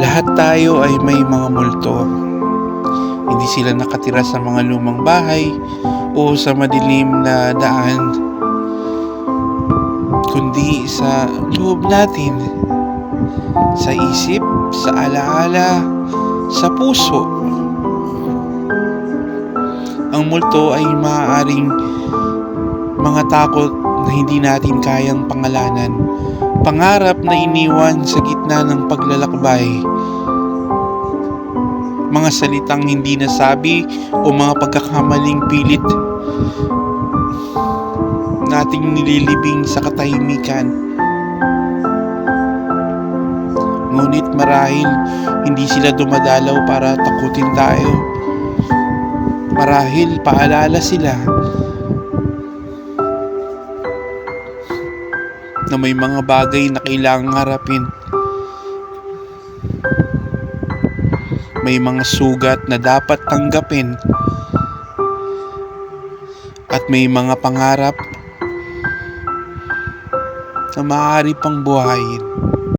Lahat tayo ay may mga multo. Hindi sila nakatira sa mga lumang bahay o sa madilim na daan, kundi sa loob natin, sa isip, sa alaala, sa puso. Ang multo ay maaaring mga takot na hindi natin kayang pangalanan, pangarap na iniwan sa gitna ng paglalakbay, mga salitang hindi nasabi o mga pagkakamaling pilit nating nililibing sa katahimikan. Ngunit marahil hindi sila dumadalaw para takutin tayo. Marahil paalala sila na may mga bagay na kailangang harapin. May mga sugat na dapat tanggapin. At may mga pangarap na maaari pang buhayin.